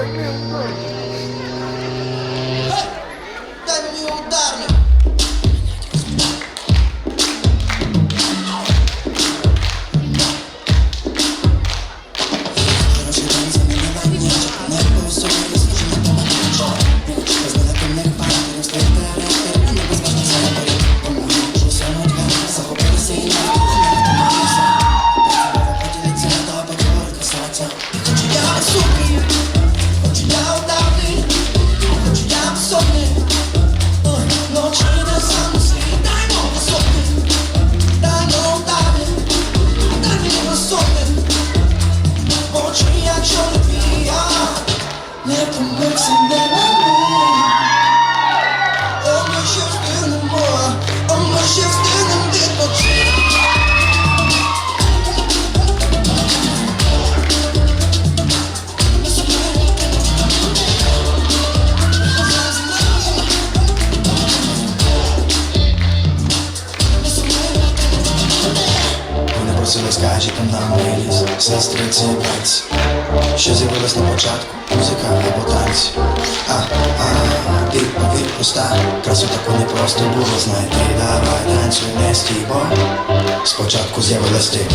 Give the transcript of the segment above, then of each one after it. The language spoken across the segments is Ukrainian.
Ai, meu Deus. Просили скажете нам милість, сестриці і братці. Що з'явилось на початку, музика або танці? А, а, відповідь проста Красу таку не просто було знайти. Давай танцюй не стій, бо Спочатку з'явилась ти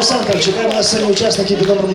Конкурсантам. Чекаємо на сцені учасників під номером